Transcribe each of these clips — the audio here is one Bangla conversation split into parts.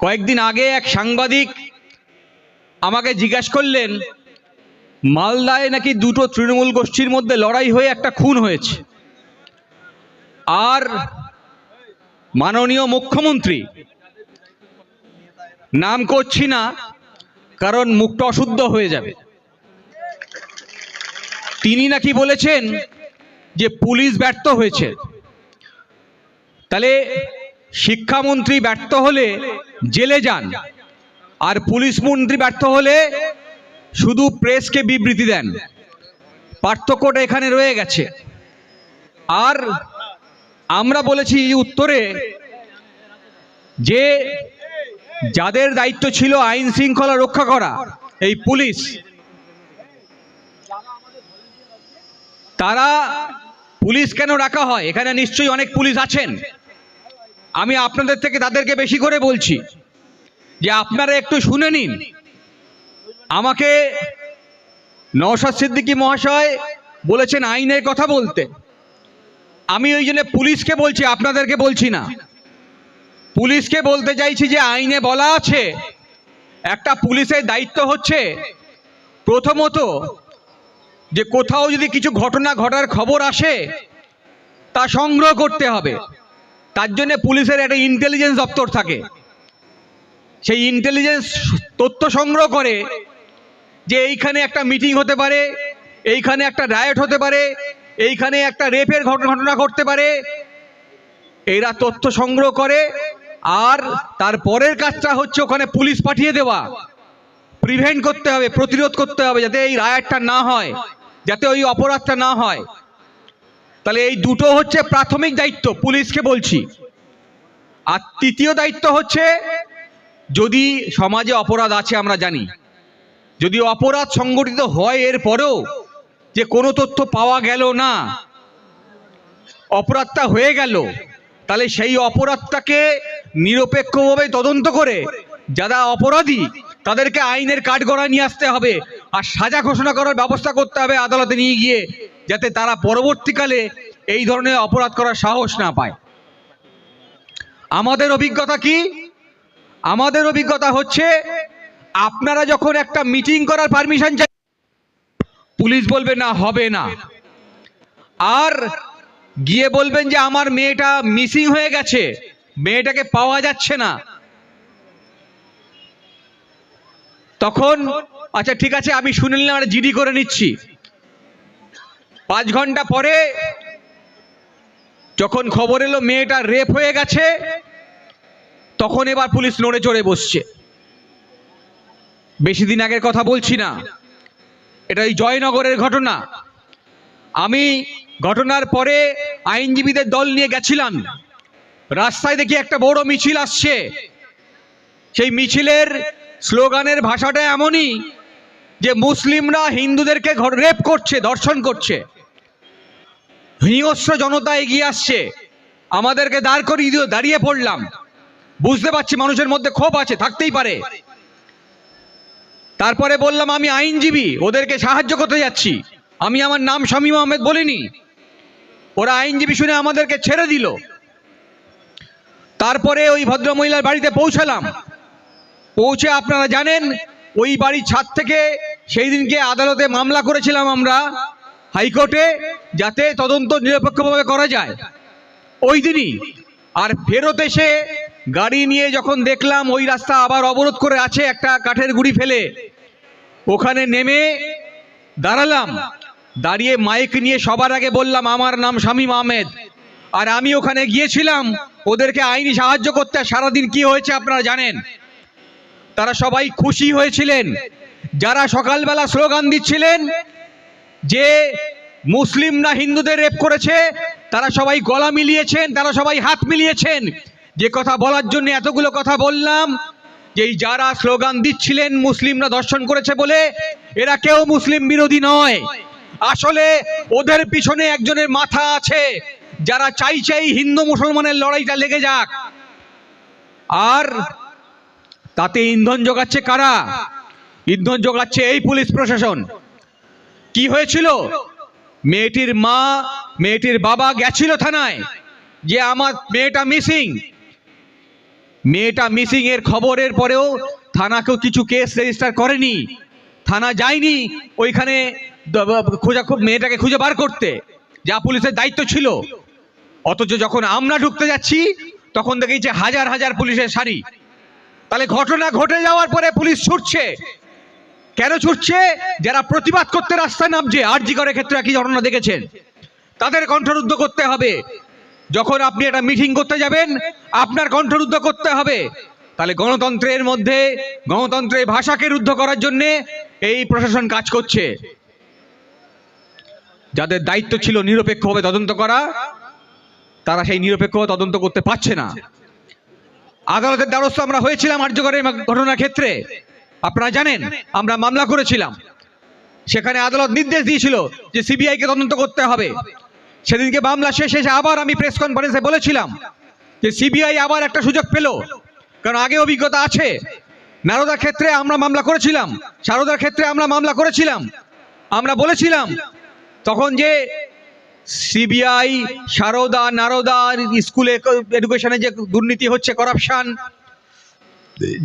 কয়েকদিন আগে এক সাংবাদিক আমাকে জিজ্ঞাসা করলেন, মালদায় নাকি দুটো তৃণমূল গোষ্ঠীর মধ্যে লড়াই হয়ে একটা খুন হয়েছে? আর মাননীয় মুখ্যমন্ত্রী, নাম করছি না, কারণ মুখটা অশুদ্ধ হয়ে যাবে। তিনি নাকি বলেছেন যে পুলিশ ব্যর্থ হয়েছে। তাহলে শিক্ষামন্ত্রী ব্যর্থ হলে জেলে যান। আর পুলিশ মন্ত্রী ব্যর্থ হলে শুধু প্রেসকে বিবৃতি দেন। পার্থক্যটা এখানে রয়ে গেছে। আর আমরা বলেছি উত্তরে যে যাদের দায়িত্ব ছিল আইন শৃঙ্খলা রক্ষা করা, এই পুলিশ, তারা পুলিশ কেন রাখা হয়? এখানে নিশ্চয়ই অনেক পুলিশ আছেন। আমি আপনাদের থেকে তাদেরকে বেশি করে বলছি যে আপনারা একটু শুনে নিন। আমাকে নওশাদ সিদ্দিকী মহাশয় বলেছেন আইনের কথা বলতে। আমি ওই জন্য পুলিশকে বলছি, আপনাদেরকে বলছি না। পুলিশকে বলতে চাইছি যে আইনে বলা আছে, একটা পুলিশের দায়িত্ব হচ্ছে প্রথমত যে কোথাও যদি কিছু ঘটনা ঘটার খবর আসে, তা সংগ্রহ করতে হবে। তার জন্য পুলিশের একটা ইন্টেলিজেন্স দপ্তর থাকে। সেই ইন্টেলিজেন্স তথ্য সংগ্রহ করে যে এইখানে একটা মিটিং হতে পারে, এইখানে একটা রায়ট হতে পারে, এইখানে একটা রেপের ঘটনা ঘটতে পারে। এরা তথ্য সংগ্রহ করে আর তার পরের কাজটা হচ্ছে ওখানে পুলিশ পাঠিয়ে দেওয়া। প্রিভেন্ট করতে হবে, প্রতিরোধ করতে হবে যাতে এই রায়টটা না হয়, যাতে ওই অপরাধটা না হয়। তাহলে এই দুটো হচ্ছে প্রাথমিক দায়িত্ব, পুলিশকে বলছি। আর তৃতীয় দায়িত্ব হচ্ছে, যদি সমাজে অপরাধ আছে আমরা জানি। যদি অপরাধ সংগঠিত হয় এর পরেও যে কোনো তথ্য পাওয়া গেল না, অপরাধটা হয়ে গেল, তাহলে সেই অপরাধটাকে নিরপেক্ষভাবে তদন্ত করে যারা অপরাধী, তাদেরকে আইনের কাঠগড়ায় নিয়ে আসতে হবে। আর সাজা ঘোষণা করার ব্যবস্থা করতে হবে আদালতে নিয়ে গিয়ে। যাতে তারা পরবর্তীকালে এই ধরনের অপরাধ করার সাহস না পায়। আমাদের অভিজ্ঞতা কি? আমাদের অভিজ্ঞতা হচ্ছে, আপনারা যখন একটা মিটিং করার পারমিশন চাই, পুলিশ বলবে, না, হবে না। আর গিয়ে বলবেন যে, আমার মেয়েটা মিসিং হয়ে গেছে। মেয়েটাকে পাওয়া যাচ্ছে না। তখন আচ্ছা ঠিক আছে, আমি শুনে নিলাম জিডি করে নিচ্ছি। পাঁচ ঘণ্টা পরে যখন খবর এলো, মেয়েটা রেপ হয়ে গেছে, তখন এবার পুলিশ নড়ে চড়ে বসছে। বেশি দিন আগের কথা বলছি না। এটা এই জয়নগরের ঘটনা। আমি ঘটনার পরে আইনজীবীদের দল নিয়ে গেছিলাম। রাস্তায় দেখি একটা বড় মিছিল আসছে। সেই মিছিলের স্লোগানের ভাষাটা এমনই যে, মুসলিমরা হিন্দুদেরকে রেপ করছে, ধর্ষণ করছে। হিংস্র জনতা এগিয়ে আসছে। আমাদেরকে দাঁড় করিয়ে দাঁড়িয়ে পড়লাম। বুঝতে পারছি মানুষের মধ্যে ক্ষোভ আছে, থাকতেই পারে। তারপরে বললাম, আমি আইনজীবী, ওদেরকে সাহায্য করতে যাচ্ছি। আমি আমার নাম শামীম আহমেদ বলিনি। ওরা আইনজীবী শুনে আমাদেরকে ছেড়ে দিল। তারপরে ওই ভদ্রমহিলার বাড়িতে পৌঁছালাম। পৌঁছে আপনারা জানেন, ওই বাড়ির ছাদ থেকে সেই দিনকে আদালতে মামলা করেছিলাম আমরা। হাইকোর্টে যাতে তদন্ত নিরপেক্ষভাবে করা যায়। ওই দিনই আর ফেরত এসে গাড়ি নিয়ে যখন দেখলাম ওই রাস্তা আবার অবরোধ করে আছে একটা কাঠের গুড়ি ফেলে, ওখানে নেমে দাঁড়ালাম। দাঁড়িয়ে মাইক নিয়ে সবার আগে বললাম, আমার নাম শামীম আহমেদ। আর আমি ওখানে গিয়েছিলাম, ওদেরকে আইনি সাহায্য করতে। সারাদিন কি হয়েছে আপনারা জানেন? তারা সবাই খুশি হয়েছিলেন। যারা সকালবেলা স্লোগান দিচ্ছিলেন যে মুসলিম না হিন্দুদের রেপ করেছে, তারা সবাই গলা মিলিয়েছেন, তারা সবাই হাত মিলিয়েছেন। যে কথা বলার জন্য এতগুলো কথা বললাম, যে যারা স্লোগান দিচ্ছিলেন মুসলিমরা দর্শন করেছে বলে, এরা কেউ মুসলিম বিরোধী নয়। আসলে ওদের পিছনে একজনের মাথা আছে, যারা চাই চাই হিন্দু মুসলমানের লড়াইটা লেগে যাক। আর তাতে ইন্ধন যোগাচ্ছে কারা? ইন্ধন যোগাচ্ছে এই পুলিশ প্রশাসন। কি হয়েছিল? মেয়েটির মা, মেয়েটির বাবা গেছিল থানায় যে আমার মেয়েটা মিসিং। মেয়েটা মিসিং এর খবরের পরেও থানাকেও কিছু কেস রেজিস্টার করেনি। থানা যায়নি ওইখানে খোঁজা খুব মেয়েটাকে খুঁজে বার করতে, যা পুলিশের দায়িত্ব ছিল। অথচ যখন আমরা ঢুকতে যাচ্ছি, তখন দেখি যে হাজার হাজার পুলিশের সারি। তাহলে ঘটনা ঘটে যাওয়ার পরে পুলিশ ছুটছে। কেন ছুটছে? যারা প্রতিবাদ করতে রাস্তায় নামছে, আরজি করে ক্ষেত্রে একই ঘটনা দেখেছেন। তাদের কণ্ঠরুদ্ধ করতে হবে। যখন আপনি একটা মিটিং করতে যাবেন, আপনার কণ্ঠরুদ্ধ করতে হবে। তাহলে গণতন্ত্রের মধ্যে, গণতন্ত্রের ভাষাকে রুদ্ধ করার জন্য এই প্রশাসন কাজ করছে। যাদের দায়িত্ব ছিল নিরপেক্ষভাবে তদন্ত করা, তারা সেই নিরপেক্ষ তদন্ত করতে পারছে না। আদালতের দ্বারস্থ আমরা হয়েছিলাম আর্যকরের ঘটনার ক্ষেত্রে। আপনারা জানেন, আমরা মামলা করেছিলাম। সেখানে আদালত নির্দেশ দিয়েছিল যে সিবিআই কে তদন্ত করতে হবে। সেদিনকে মামলা শেষ শেষে আবার আমি প্রেস কনফারেন্সে বলেছিলাম যে সিবিআই আবার একটা সুযোগ পেল। কারণ আগে অভিজ্ঞতা আছে। নারদার ক্ষেত্রে আমরা মামলা করেছিলাম, সারদার ক্ষেত্রে আমরা মামলা করেছিলাম। আমরা বলেছিলাম, তখন যে সিবিআই সারদা, নারদা স্কুলে এডুকেশনে যে দুর্নীতি হচ্ছে করাপশন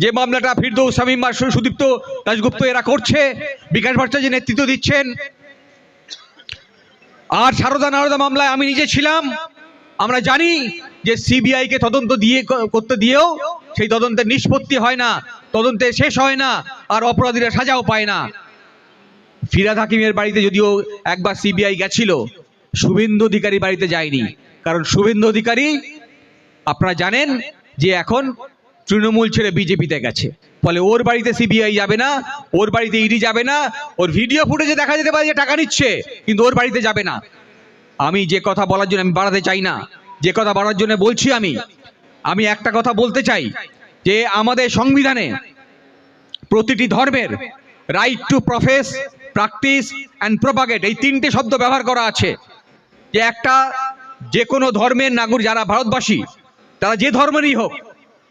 যে মামলাটা ফিরদৌস শামীম বা সুদীপ্ত দাশগুপ্ত এরা করছে, বিকাশ ভট্টাচার্য নেতৃত্ব দিচ্ছেন, আর সারদা নারদা মামলায় আমি নিজে ছিলাম। আমরা জানি যে সিবিআই কে তদন্ত দিয়ে, করতে দিয়েও সেই তদন্তের নিষ্পত্তি হয় না, তদন্তে শেষ হয় না, আর অপরাধীরা সাজাও পায় না। ফিরাদ হাকিমের বাড়িতে যদিও একবার সিবিআই গেছিল, শুভেন্দু অধিকারী বাড়িতে যায়নি। কারণ শুভেন্দু অধিকারী, আপনারা জানেন যে এখন তৃণমূল ছেড়ে বিজেপিতে গেছে। ফলে ওর বাড়িতে সিবিআই যাবে না, ওর বাড়িতে ইডি যাবে না, ওর ভিডিও ফুটেজে দেখা যেতে পারে যে টাকা নিচ্ছে, কিন্তু ওর বাড়িতে যাবে না। আমি যে কথা বলার জন্য আমি বাড়াতে চাই না, যে কথা বাড়ার জন্য বলছি আমি আমি একটা কথা বলতে চাই, যে আমাদের সংবিধানে প্রতিটি ধর্মের right to profess practice and propagate এই তিনটে শব্দ ব্যবহার করা আছে। যে একটা যে কোনো ধর্মের নাগর যারা ভারতবাসী, তারা যে ধর্মেরই হোক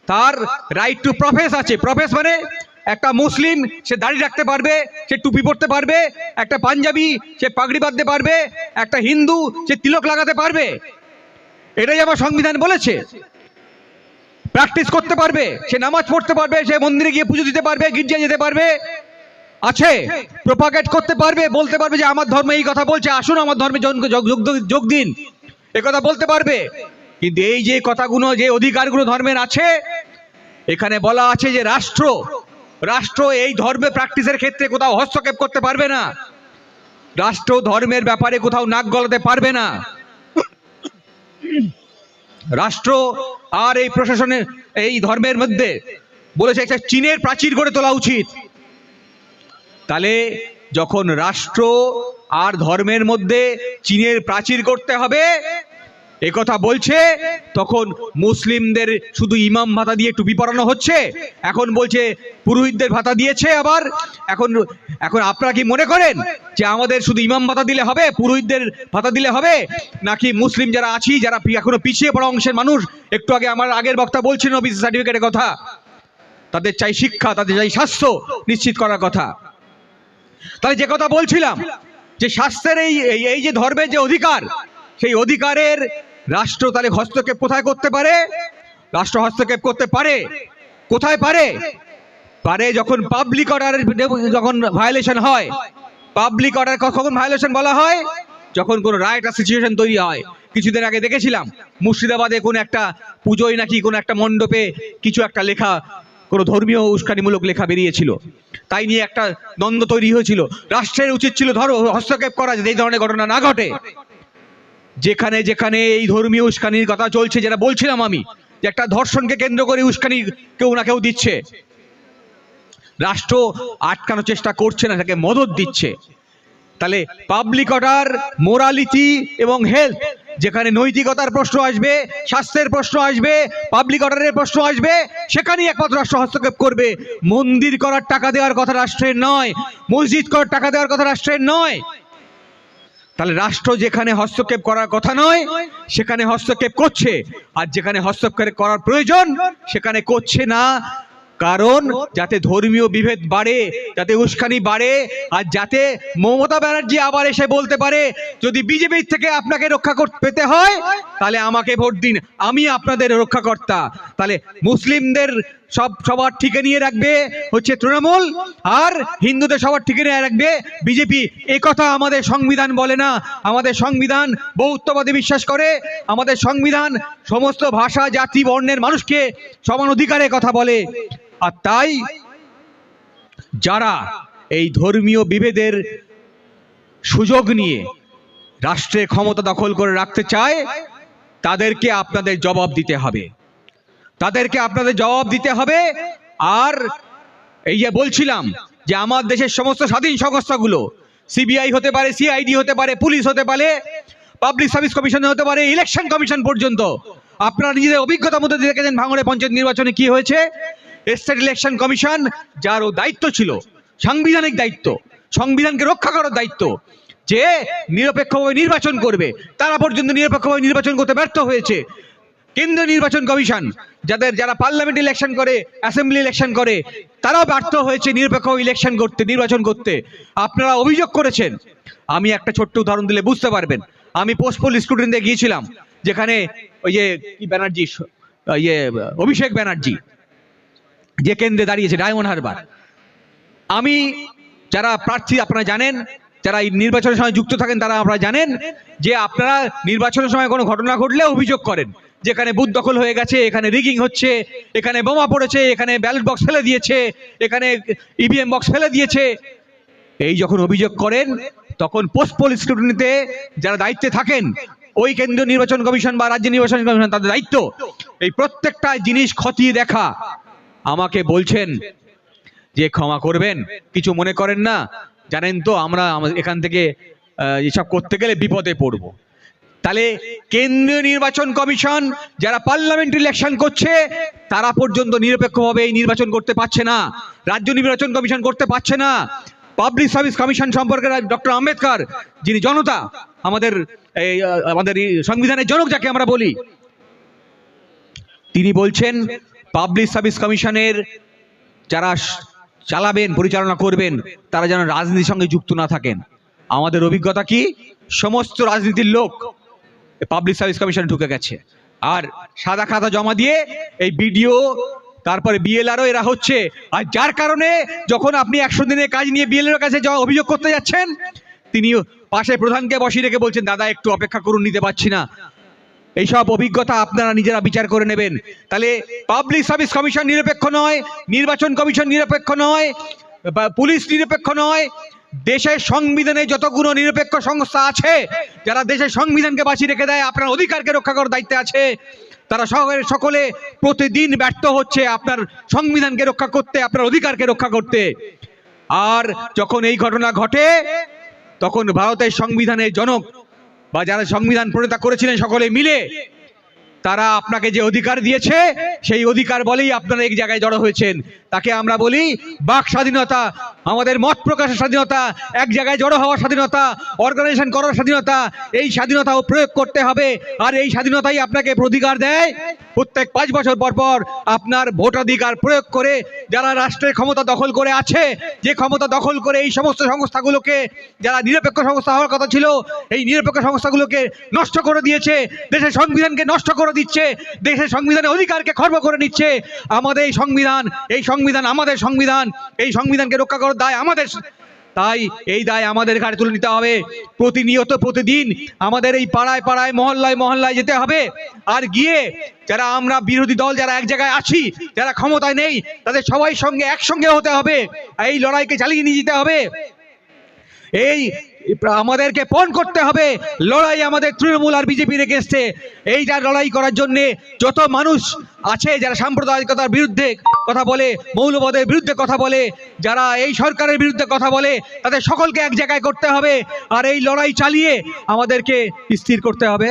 তার রাইট টু প্রফেস আছে। প্রফেস মানে একটা মুসলিম, সে দাড়ি রাখতে পারবে, সে টুপি পরতে পারবে, একটা পাঞ্জাবি, সে পাগড়ি বাঁধতে পারবে, একটা হিন্দু, সে তিলক লাগাতে পারবে। এটাই আমার সংবিধান বলেছে। প্র্যাকটিস করতে পারবে, সে নামাজ পড়তে পারবে, সে মন্দিরে গিয়ে পুজো দিতে পারবে, গির্জায় যেতে পারবে। আছে প্রপাগেট করতে পারবে, বলতে পারবে যে আমার ধর্ম এই কথা বলছে, আসুন আমার ধর্মে যোগ- দিন। কথা বলতে পারবে। কিন্তু এই যে কথাগুলো, যে অধিকারগুলো ধর্মের আছে এখানে বলা আছে যে রাষ্ট্র রাষ্ট্র এই ধর্মে প্র্যাকটিসের ক্ষেত্রে কোথাও হস্তক্ষেপ করতে পারবে না। রাষ্ট্র ধর্মের ব্যাপারে কোথাও নাক গলাতে পারবে না। রাষ্ট্র আর এই প্রশাসনের, এই ধর্মের মধ্যে বলেছে একটা চীনের প্রাচীর গড়ে তোলা উচিত। তাহলে যখন রাষ্ট্র আর ধর্মের মধ্যে চীনের প্রাচীর করতে হবে এ কথা বলছে, তখন মুসলিমদের শুধু ইমাম ভাতা দিয়ে টুপি পরানো হচ্ছে, এখন বলছে পুরোহিতদের ভাতা দিয়েছে আবার, এখন এখন আপনারা কি মনে করেন যে আমাদের শুধু ইমাম ভাতা দিলে হবে, পুরোহিতদের ভাতা দিলে হবে? নাকি মুসলিম যারা আছি, যারা এখনও পিছিয়ে পড়া অংশের মানুষ, একটু আগে আমার আগের বক্তা বলছেন ওবিসি সার্টিফিকেটের কথা, তাদের চাই শিক্ষা, তাদের চাই স্বাস্থ্য নিশ্চিত করার কথা। তাহলে যে কথা বলছিলাম, যে স্বাস্থ্যের এই- এই যে ধর্মের যে অধিকার সেই অধিকারের রাষ্ট্র তাহলে হস্তক্ষেপ কোথায় করতে পারে? রাষ্ট্র হস্তক্ষেপ করতে পারে? কোথায় পারে? পারে যখন পাবলিক অর্ডারের যখন ভায়োলেশন হয়। পাবলিক অর্ডার কখন ভায়োলেশন বলা হয়? যখন কোনো রাইট সিচুয়েশন তৈরি হয়। কিছুদিন আগে দেখেছিলাম, মুর্শিদাবাদে কোন একটা পুজোয় নাকি কোন একটা মণ্ডপে কিছু একটা লেখা, কোনো ধর্মীয় উস্কানিমূলক লেখা বেরিয়েছিল। তাই নিয়ে একটা দ্বন্দ্ব তৈরি হয়েছিল। রাষ্ট্রের উচিত ছিল, ধরো, হস্তক্ষেপ করা যাতে এই ধরনের ঘটনা না ঘটে। যেখানে যেখানে এই ধর্মীয় উস্কানির কথা চলছে, যেটা বলছিলাম আমি, যে একটা ধর্ষণকে কেন্দ্র করে উস্কানি কেউ না কেউ দিচ্ছে। রাষ্ট্র আটকানোর চেষ্টা করছে না, তাকে মদত দিচ্ছে। তাহলে পাবলিক অর্ডার মোরালিটি এবং হেলথ যেখানে নৈতিকতার প্রশ্ন আসবে, স্বাস্থ্যের প্রশ্ন আসবে পাবলিক অর্ডারের প্রশ্ন আসবে, সেখানেই একমাত্র রাষ্ট্র হস্তক্ষেপ করবে। মন্দির করার টাকা দেওয়ার কথা রাষ্ট্রের নয়, মসজিদ করার টাকা দেওয়ার কথা রাষ্ট্রের নয়। তাহলে রাষ্ট্র যেখানে হস্তক্ষেপ করার কথা নয়, সেখানে হস্তক্ষেপ করছে। আর যেখানে হস্তক্ষেপ করার প্রয়োজন, সেখানে করছে না। কারণ যাতে ধর্মীয় বিভেদ বাড়ে, যাতে উস্কানি বাড়ে, আর যাতে মমতা ব্যানার্জি আবার এসে বলতে পারে, যদি বিজেপির থেকে আপনাকে রক্ষা পেতে হয়, তাহলে আমাকে ভোট দিন। আমি আপনাদের রক্ষাকর্তা। তাহলে মুসলিমদের সব সবার ঠিকে নিয়ে রাখবে হচ্ছে তৃণমূল আর হিন্দুদের সবার ঠিকে নিয়ে রাখবে বিজেপি। এ কথা আমাদের সংবিধান বলে না। আমাদের সংবিধান বৌদ্ধবাদী বিশ্বাস করে। আমাদের সংবিধান সমস্ত ভাষা, জাতি, বর্ণের মানুষকে সমান অধিকারের কথা বলে। আর তাই যারা এই ধর্মীয় বিভেদের সুযোগ নিয়ে রাষ্ট্রের ক্ষমতা দখল করে রাখতে চায়, তাদেরকে আপনাদের জবাব দিতে হবে। তাদেরকে আপনাদের জবাব দিতে হবে। আর এই যে বলছিলাম যে আমার দেশের সমস্ত স্বাধীন সংস্থাগুলো, সিবিআই হতে পারে, সিআইডি হতে পারে, পুলিশ হতে পারে, পাবলিক সার্ভিস কমিশন হতে পারে, ইলেকশন কমিশন পর্যন্ত আপনারা নিজেদের অভিজ্ঞতার মধ্যে দেখেছেন ভাঙড়ে পঞ্চায়েত নির্বাচনে কি হয়েছে। স্টেট ইলেকশন কমিশন যার ও দায়িত্ব ছিল, সাংবিধানিক দায়িত্ব, সংবিধানকে রক্ষা করার দায়িত্ব, যে নিরপেক্ষভাবে নির্বাচন করবে, তারা পর্যন্ত নিরপেক্ষভাবে নির্বাচন করতে ব্যর্থ হয়েছে। কেন্দ্রীয় নির্বাচন কমিশন, যাদের যারা পার্লামেন্ট ইলেকশন করে অ্যাসেম্বলি ইলেকশন করে, তারাও ব্যর্থ হয়েছে নিরপেক্ষ ইলেকশন করতে, নির্বাচন করতে। আপনারা অভিযোগ করেছেন। আমি একটা ছোট্ট উদাহরণ দিলে বুঝতে পারবেন। আমি পোস্ট পোল স্টুডেন্টে গিয়েছিলাম, যেখানে ওই যে কি ব্যানার্জি ইয়ে অভিষেক ব্যানার্জি, যে কেন্দ্রে দাঁড়িয়েছে, ডায়মন্ড হারবার। আমি যারা প্রার্থী আপনারা জানেন, যারা এই নির্বাচনের সময় যুক্ত থাকেন তারা আপনারা জানেন যে আপনারা নির্বাচনের সময় কোনো ঘটনা ঘটলে অভিযোগ করেন। যেখানে বুথ দখল হয়ে গেছে, এখানে রিগিং হচ্ছে, এখানে বোমা পড়েছে, এখানে ব্যালট বক্স ফেলে দিয়েছে, এখানে ইভিএম বক্স ফেলে দিয়েছে। এই যখন অভিযোগ করেন, তখন পোস্ট পোল স্ক্রুটিনিতে যারা দায়িত্বে থাকেন, ওই কেন্দ্রীয় নির্বাচন কমিশন বা রাজ্য নির্বাচন কমিশন, তাদের দায়িত্ব। এই প্রত্যেকটা জিনিস খতিয়ে দেখা। আমাকে বলছেন যে ক্ষমা করবেন, কিছু মনে করেন না। জানেন তো, আমরা এখান থেকে এসব করতে গেলে বিপদে পড়ব। তাহলে কেন্দ্রীয় নির্বাচন কমিশন যারা পার্লামেন্ট ইলেকশন করছে, তারা পর্যন্ত নিরপেক্ষভাবে এই নির্বাচন করতে পারছে না। রাজ্য নির্বাচন কমিশন করতে পারছে না। পাবলিক সার্ভিস কমিশন সম্পর্কে ডক্টর আম্বেদকর, যিনি জনতা, আমাদের এই আমাদের সংবিধানের জনক যাকে আমরা বলি, তিনি বলছেন পাবলিক সার্ভিস কমিশনের যারা চালাবেন, পরিচালনা করবেন, তারা যেন রাজনীতির সঙ্গে যুক্ত না থাকেন। আমাদের অভিজ্ঞতা কি? সমস্ত রাজনীতির লোক পাবলিক সার্ভিস কমিশনে ঢুকে গেছে। আর সাদা খাতা জমা দিয়ে এই বিডিও, তারপরে বিএলআরও এরা হচ্ছে। আর যার কারণে যখন আপনি একশো দিনের কাজ নিয়ে বিএলআর কাছে অভিযোগ করতে যাচ্ছেন, তিনি পাশে প্রধানকে বসিয়ে রেখে বলছেন, দাদা, একটু অপেক্ষা করুন, নিতে পারছি না। এইসব অভিজ্ঞতা আপনারা নিজেরা বিচার করে নেবেন। তাহলে পাবলিক সার্ভিস কমিশন নিরপেক্ষ নয়, নির্বাচন কমিশন নিরপেক্ষ নয় পুলিশ নিরপেক্ষ নয় দেশের সংবিধানে যতগুলো নিরপেক্ষ সংস্থা আছে, যারা দেশের সংবিধানকে বাঁচিয়ে রেখে দেয়, আপনার অধিকারকে রক্ষা করার দায়িত্বে আছে, তারা সকলে সকলে প্রতিদিন ব্যর্থ হচ্ছে আপনার সংবিধানকে রক্ষা করতে, আপনার অধিকারকে রক্ষা করতে। আর যখন এই ঘটনা ঘটে, তখন ভারতের সংবিধানের জনক বা যারা সংবিধান প্রণেতা করেছিলেন সকলে মিলে, তারা আপনাকে যে অধিকার দিয়েছে, সেই অধিকার বলেই আপনারা এক জায়গায় জড়ো হয়েছেন। তাকে আমরা বলি বাক স্বাধীনতা আমাদের মত প্রকাশের স্বাধীনতা, এক জায়গায় জড়ো হওয়ার স্বাধীনতা অর্গানাইজেশন করার স্বাধীনতা, এই স্বাধীনতাও প্রয়োগ করতে হবে। আর এই স্বাধীনতাই আপনাকে অধিকার দেয়। প্রত্যেক পাঁচ বছর পর পর আপনার ভোটাধিকার প্রয়োগ করে যারা রাষ্ট্রের ক্ষমতা দখল করে আছে, যে ক্ষমতা দখল করে এই সমস্ত সংস্থাগুলোকে, যারা নিরপেক্ষ সংস্থা হওয়ার কথা ছিল, এই নিরপেক্ষ সংস্থাগুলোকে নষ্ট করে দিয়েছে, দেশের সংবিধানকে নষ্ট করে দিচ্ছে, দেশের সংবিধানের অধিকারকে খর্ব করে নিচ্ছে। আমাদের এই সংবিধান এই সংবিধান আমাদের সংবিধান, এই সংবিধানকে রক্ষা করার দায় আমাদের তাই এই দায় আমাদের ঘাড়ে তুলে নিতে হবে। প্রতিনিয়ত প্রতিদিন আমাদের এই পাড়ায় পাড়ায়, মহল্লায় মহল্লায় যেতে হবে। আর গিয়ে যারা আমরা বিরোধী দল, যারা এক জায়গায় আছি, যারা ক্ষমতায় নেই, তাদের সবাই সঙ্গে একসঙ্গে হতে হবে। এই লড়াইকে চালিয়ে নিয়ে যেতে হবে। এই আমাদেরকে পণ করতে হবে। লড়াই আমাদের তৃণমূল আর বিজেপির এগেনস্টে এইটা লড়াই করার জন্য যত মানুষ আছে, যারা সাম্প্রদায়িকতার বিরুদ্ধে কথা বলে, মৌলবাদের বিরুদ্ধে কথা বলে, যারা এই সরকারের বিরুদ্ধে কথা বলে, তাদের সকলকে এক জায়গায় করতে হবে। আর এই লড়াই চালিয়ে আমাদেরকে স্থির করতে হবে।